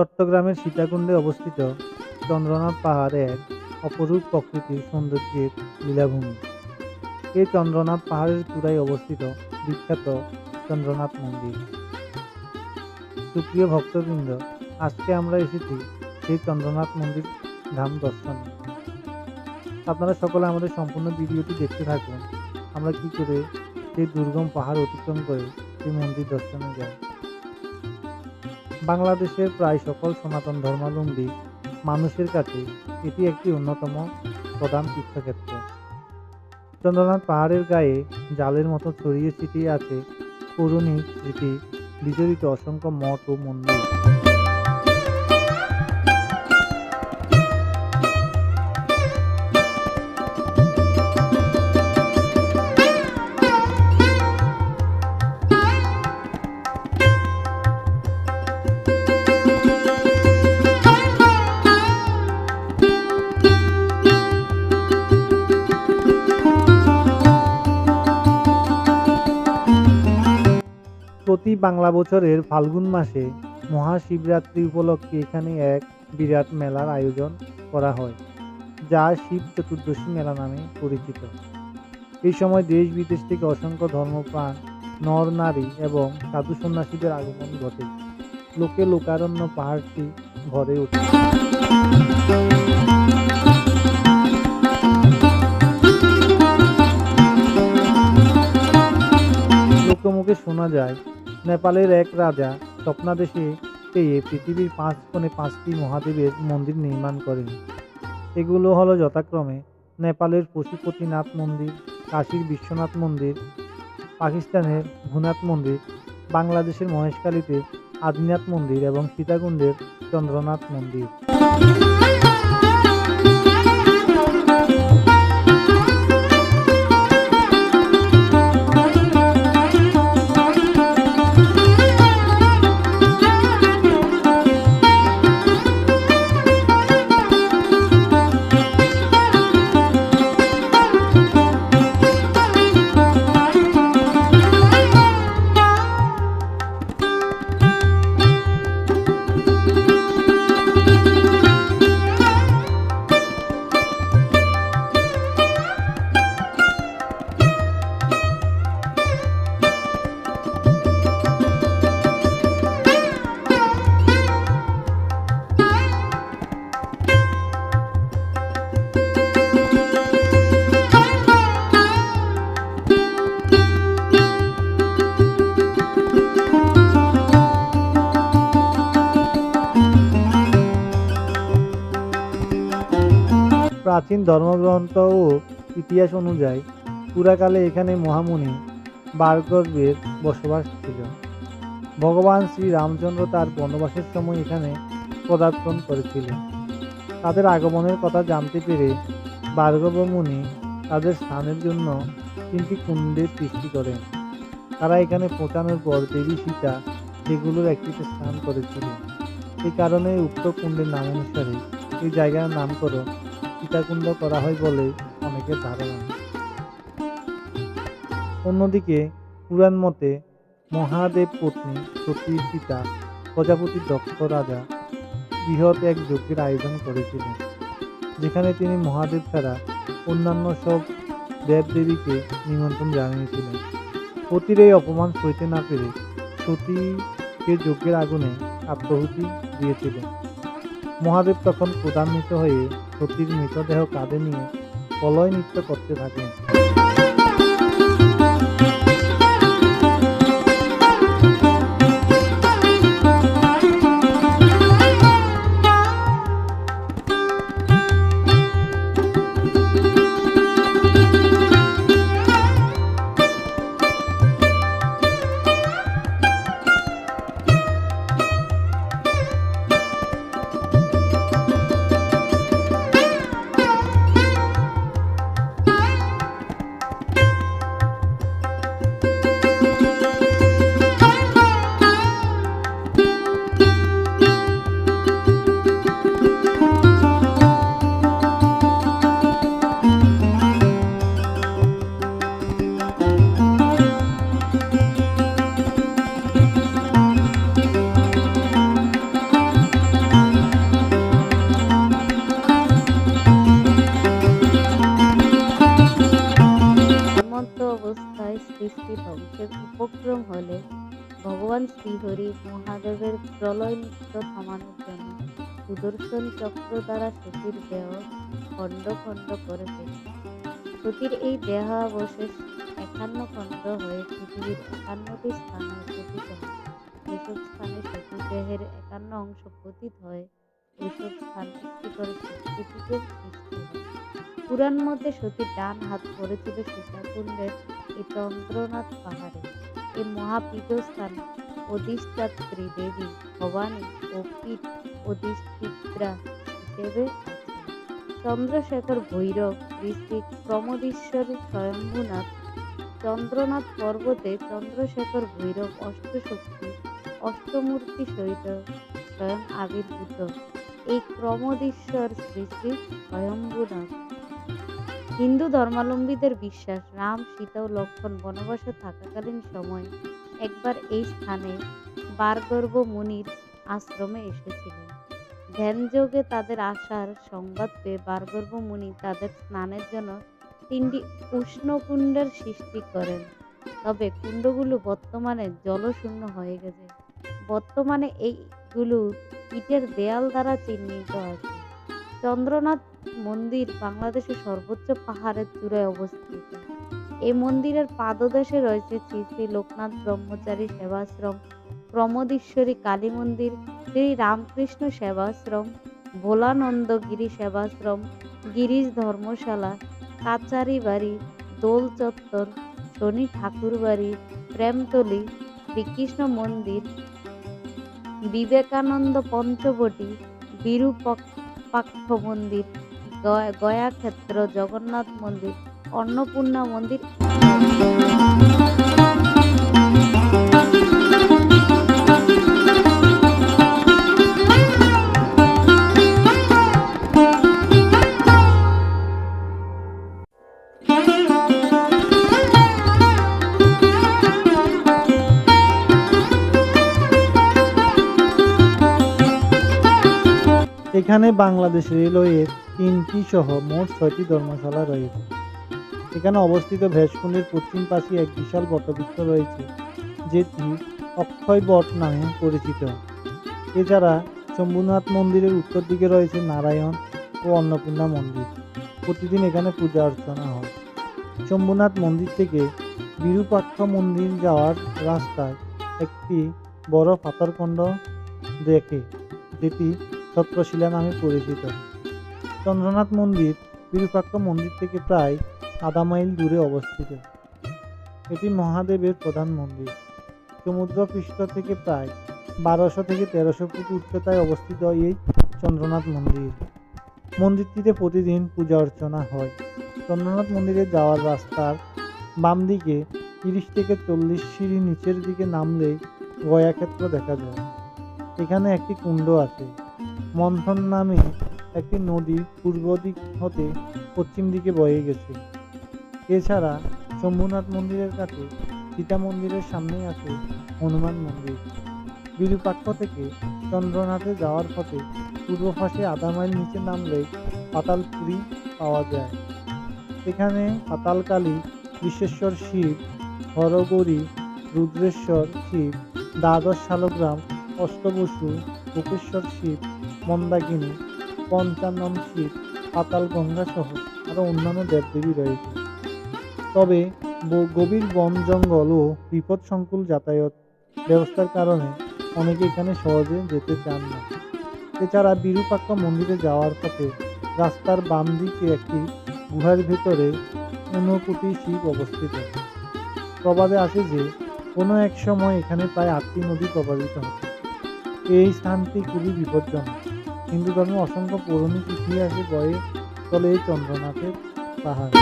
চট্টগ্রামের সীতাকুণ্ডে অবস্থিত চন্দ্রনাথ পাহাড় এক অপরূপ প্রকৃতির সৌন্দর্যের লীলাভূমি। এই চন্দ্রনাথ পাহাড়ের চূড়ায় অবস্থিত বিখ্যাত চন্দ্রনাথ মন্দির। সুপ্রিয় ভক্তবৃন্দ, আজকে আমরা এসেছি সেই চন্দ্রনাথ মন্দির ধাম দর্শনে। আপনারা সকলে আমাদের সম্পূর্ণ ভিডিওটি দেখতে থাকুন। আমরা কি করে সেই দুর্গম পাহাড় অতিক্রম করে সেই মন্দির দর্শনে যাই। বাংলাদেশের প্রায় সকল সনাতন ধর্মাবলম্বী মানুষের কাছে এটি একটি অন্যতম প্রধান তীর্থক্ষেত্র। চন্দ্রনাথ পাহাড়ের গায়ে জালের মতো ছড়িয়ে ছিটিয়ে আছে পৌরাণিক স্মৃতি, বিজড়িত অসংখ্য মঠ ও মন্দির। বাংলা বছরের ফাল্গুন মাসে মহাশিবরাত্রি উপলক্ষে এখানে এক বিরাট মেলার আয়োজন করা হয়, যা শিব চতুর্দশী মেলা নামে পরিচিত। এই সময় দেশ বিদেশ থেকে অসংখ্য ধর্মপ্রাণ, নর, নারী এবং সাধু সন্ন্যাসীদের আগমন ঘটে। লোকে লোকারণ্য পাহাড়টি ভরে ওঠে। লোকমুখে শোনা যায় নেপালের এক রাজা স্বপ্নাদেশে পেয়ে পৃথিবীর পাঁচ কোণে পাঁচটি মহাদেবের মন্দির নির্মাণ করেন। এগুলো হলো যথাক্রমে নেপালের পশুপতিনাথ মন্দির, কাশীর বিশ্বনাথ মন্দির, পাকিস্তানের ভূনাথ মন্দির, বাংলাদেশের মহেশখালীতে আদিনাথ মন্দির এবং সীতাকুণ্ডের চন্দ্রনাথ মন্দির। প্রাচীন ধর্মগ্রন্থ ও ইতিহাস অনুযায়ী পুরাকালে এখানে মহামুনি বারগর্বের বসবাস ছিল। ভগবান শ্রী রামচন্দ্র তার বনবাসের সময় এখানে পদার্পণ করেছিলেন। তাদের আগমনের কথা জানতে পেরে ভার্গব মুনি তাদের স্থানের জন্য তিনটি কুণ্ডের সৃষ্টি করেন। তারা এখানে পৌঁছানোর পর দেবী সীতা সেগুলোর একটিতে স্নান করেছিলেন। এই কারণে উক্ত কুণ্ডের নাম অনুসারে এই জায়গার নামকরণ সীতাকুণ্ড করা হয় বলে অনেকের ধারণা। অন্যদিকে, পুরাণ মতে মহাদেব পত্নী সতী সীতা প্রজাপতি দক্ষ রাজা বৃহৎ এক যজ্ঞের আয়োজন করেছিলেন, যেখানে তিনি মহাদেব ছাড়া অন্যান্য সব দেবদেবীকে নিমন্ত্রণ জানিয়েছিলেন। সতীর এই অপমান সইতে না পেরে সতীকে যজ্ঞের আগুনে আত্মহুতি দিয়েছিলেন। মহাদেব তখন ক্রোধান্বিত হয়ে সতীর মৃতদেহ কাঁধে নিয়ে প্রলয় নৃত্য করতে থাকেন। ভগবান শ্রীহরি মহাদেবের প্রলয় থামানোর জন্য সুদর্শন চক্র দ্বারা সতীর দেহ খণ্ড খণ্ড করে ফেলে। সতীর এই দেহাবশেষ একান্ন খণ্ড হয়ে পৃথিবীর একান্নটি স্থানে পতিত হয় যেসব স্থানে সতীর দেহের একান্ন অংশ পতিত হয় এইসব স্থান একটি করে সৃষ্টি হয়। পুরাণ মধ্যে সতীর ডান হাত পড়েছিল সীতাকুণ্ডের চন্দ্রনাথ পাহাড়ে। এই মহাপীঠস্থান অধিষ্ঠাত্রী দেবী ভবানী ও পীঠ অধিষ্ঠিত্রা হিসেবে চন্দ্রশেখর ভৈরব ঋষি প্রমোদীশ্বর স্বয়ম্ভুনাথ চন্দ্রনাথ পর্বতে চন্দ্রশেখর ভৈরব অষ্টশক্তি, অষ্টমূর্তি সহিত স্বয়ং আবির্ভূত। এই ক্রমদীশ্বর শ্রী শ্রী স্বয়ম্ভুনাথ। হিন্দু ধর্মাবলম্বীদের বিশ্বাস, রাম, সীতা ও লক্ষ্মণ বনবাসে থাকাকালীন সময় একবার এই স্থানে বারগর্ভ মুনির আশ্রমে এসেছিলেন। ধ্যানযোগে তাদের আসার সংবাদ পেয়ে বারগর্ভ মুনি তাদের স্নানের জন্য তিনটি উষ্ণ কুণ্ডের সৃষ্টি করেন। তবে কুণ্ডগুলো বর্তমানে জলশূন্য হয়ে গেছে। বর্তমানে এইগুলো ইটের দেয়াল দ্বারা চিহ্নিত আছে। চন্দ্রনাথ মন্দির বাংলাদেশের সর্বোচ্চ পাহাড়ের চূড়ায় অবস্থিত। এই মন্দিরের পাদদেশে রয়েছে শ্রী শ্রী লোকনাথ ব্রহ্মচারী সেবাশ্রম, প্রমোদীশ্বরী কালী মন্দির, শ্রী রামকৃষ্ণ সেবাশ্রম, ভোলানন্দগিরি সেবাশ্রম, গিরিশ ধর্মশালা, কাচারি বাড়ি, দোল চত্বর, শনি ঠাকুর বাড়ি, প্রেমতলি, শ্রীকৃষ্ণ মন্দির, বিবেকানন্দ পঞ্চবটি বিরূপাক্ষ মন্দির গয়া- গয়াক্ষেত্র জগন্নাথ মন্দির অন্নপূর্ণা মন্দির এখানে বাংলাদেশ রেলওয়ের তিনটি সহ মোট ছয়টি ধর্মশালা রয়েছে। এখানে অবস্থিত ভেষকুণ্ডের পশ্চিম পাশে এক বিশাল বটবৃক্ষ রয়েছে, যেটি অক্ষয় বট নামে পরিচিত। এছাড়া শম্ভুনাথ মন্দিরের উত্তর দিকে রয়েছে নারায়ণ ও অন্নপূর্ণা মন্দির। প্রতিদিন এখানে পূজা অর্চনা হয়। শম্ভুনাথ মন্দির থেকে বিরূপাক্ষ মন্দির যাওয়ার রাস্তায় একটি বড় পাথরখণ্ড দেখে, যেটি ছত্রশিলা নামে পরিচিত। চন্দ্রনাথ মন্দির বিরূপাক্ষ মন্দির থেকে প্রায় আধা মাইল দূরে অবস্থিত। এটি মহাদেবের প্রধান মন্দির। সমুদ্রপৃষ্ঠ থেকে প্রায় বারোশো থেকে তেরোশো ফুট উচ্চতায় অবস্থিত এই চন্দ্রনাথ মন্দির। মন্দিরটিতে প্রতিদিন পূজা অর্চনা হয়। চন্দ্রনাথ মন্দিরে যাওয়ার রাস্তার বাম দিকে তিরিশ থেকে চল্লিশ সিঁড়ি নিচের দিকে নামলেই গয়াক্ষেত্র দেখা যায়। এখানে একটি কুণ্ড আছে। মন্থন নামে একটি নদী পূর্ব দিক হতে পশ্চিম দিকে বয়ে গেছে। এছাড়া শম্ভুনাথ মন্দিরের কাছে সীতা মন্দিরের সামনেই আছে হনুমান মন্দির। বিরুপাক্ষ থেকে চন্দ্রনাথে যাওয়ার পথে পূর্ব পাশে আধা মাইল নিচে নামলেই পাতালপুরি পাওয়া যায়। এখানে পাতালকালী, বিশ্বেশ্বর শিব, হরগৌরী, রুদ্রেশ্বর শিব, দ্বাদশ শালগ্রাম, অষ্টবসু গোপেশ্বর শিব মন্দাকিনী, পঞ্চানন শিব, পাতাল গঙ্গা সহ আরও অন্যান্য দেবদেবী রয়েছে। তবে গভীর বন, জঙ্গল ও বিপদ সংকুল যাতায়াত ব্যবস্থার কারণে অনেকে এখানে সহজে যেতে চান না। এছাড়া বিরূপাক্ষ মন্দিরে যাওয়ার পথে রাস্তার বাম দিকে একটি গুহার ভেতরে ঊনকোটি শিব অবস্থিত। প্রবাদে আছে যে, কোনো এক সময় এখানে প্রায় আটটি নদী প্রবাহিত হতো এই স্থানটি খুবই বিপজ্জনক। হিন্দু ধর্মে অসংখ্য পৌরাণিক ইতিহাসে বয়ে চলে এই চন্দ্রনাথের পাহাড়।